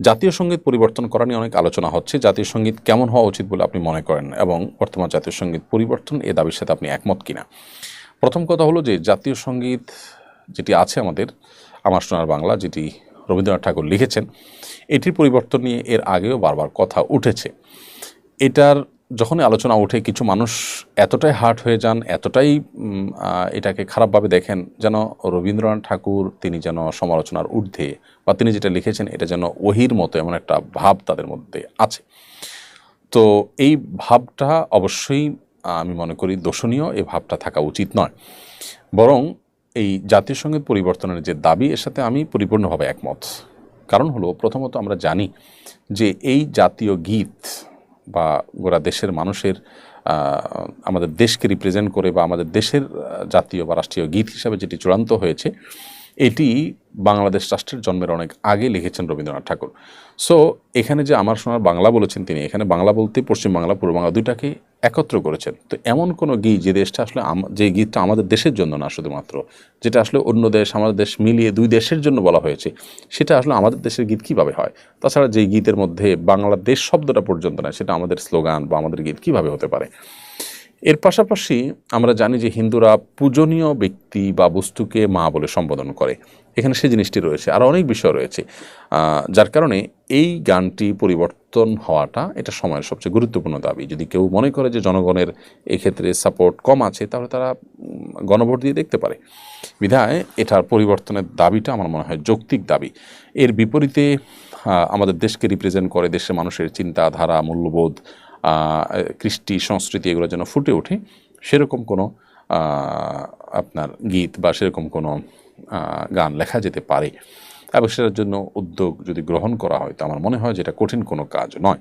জাতীয় সংগীত পরিবর্তন করা নিয়ে অনেক আলোচনা হচ্ছে। জাতীয় সংগীত কেমন হওয়া উচিত বলে আপনি মনে করেন এবং বর্তমান জাতীয় সংগীত পরিবর্তন এ দাবির সাথে আপনি একমত কিনা? প্রথম কথা হলো যে জাতীয় সংগীত যেটি আছে আমাদের, আমার সোনার বাংলা, যেটি রবীন্দ্রনাথ ঠাকুর লিখেছেন, এটির পরিবর্তন নিয়ে এর আগেও বারবার কথা উঠেছে। এটার যখনই আলোচনা ওঠে, কিছু মানুষ এতটাই হার্ট হয়ে যান, এতটাই এটাকে খারাপভাবে দেখেন যেন রবীন্দ্রনাথ ঠাকুর, তিনি যেন সমালোচনার ঊর্ধ্বে বা তিনি যেটা লিখেছেন, এটা যেন ওহির মতো এমন একটা ভাব তাদের মধ্যে আছে। তো এই ভাবটা অবশ্যই, আমি মনে করি, দোষণীয়, এই ভাবটা থাকা উচিত নয়। বরং এই জাতীয় সংগীত পরিবর্তনের যে দাবি, এর সাথে আমি পরিপূর্ণভাবে একমত। কারণ হলো, প্রথমত আমরা জানি যে এই জাতীয় গীত বা গোটা দেশের মানুষের আমাদের দেশকে রিপ্রেজেন্ট করে বা আমাদের দেশের জাতীয় বা রাষ্ট্রীয় গীত হিসাবে যেটি চূড়ান্ত হয়েছে এটি বাংলাদেশ রাষ্ট্রের জন্মের অনেক আগে লিখেছেন রবীন্দ্রনাথ ঠাকুর। সো এখানে যে আমার শোনার বাংলা বলেছেন তিনি, এখানে বাংলা বলতে পশ্চিম বাংলা, পূর্ব বাংলা দুইটাকে একত্র করেছেন। তো এমন কোনো গীত যে দেশটা আসলে যে গীতটা আমাদের দেশের জন্য না শুধুমাত্র, যেটা আসলে অন্য দেশ, আমাদের দেশ মিলিয়ে দুই দেশের জন্য বলা হয়েছে, সেটা আসলে আমাদের দেশের গীত কীভাবে হয়? তাছাড়া যে গীতের মধ্যে বাংলাদেশ শব্দটা পর্যন্ত নয়, সেটা আমাদের স্লোগান বা আমাদের গীত কীভাবে হতে পারে? এর পাশাপাশি আমরা জানি যে হিন্দুরা পূজনীয় ব্যক্তি বা বস্তুকে মা বলে সম্বোধন করে। এখানে সেই জিনিসটি রয়েছে। আর অনেক বিষয় রয়েছে। যার কারণে এই গানটি পরিবর্তন হওয়াটা এটা সময়ের সবচেয়ে গুরুত্বপূর্ণ দাবি। যদি কেউ মনে করে যে জনগণের এক্ষেত্রে সাপোর্ট কম আছে, তাহলে তারা গণভোট দিয়ে দেখতে পারে। বিধায় এটার পরিবর্তনের দাবিটা আমার মনে হয় যৌক্তিক দাবি। এর বিপরীতে আমাদের দেশকে রিপ্রেজেন্ট করে দেশের মানুষের চিন্তাধারা, মূল্যবোধ কৃষ্টি সংস্কৃতি এগুলো যেন ফুটে ওঠে, সেরকম কোনো আপনার গীত বা সেরকম কোনো গান লেখা যেতে পারে। এবং সেটার জন্য উদ্যোগ যদি গ্রহণ করা হয়, তো আমার মনে হয় যে এটা কঠিন কোনো কাজ নয়।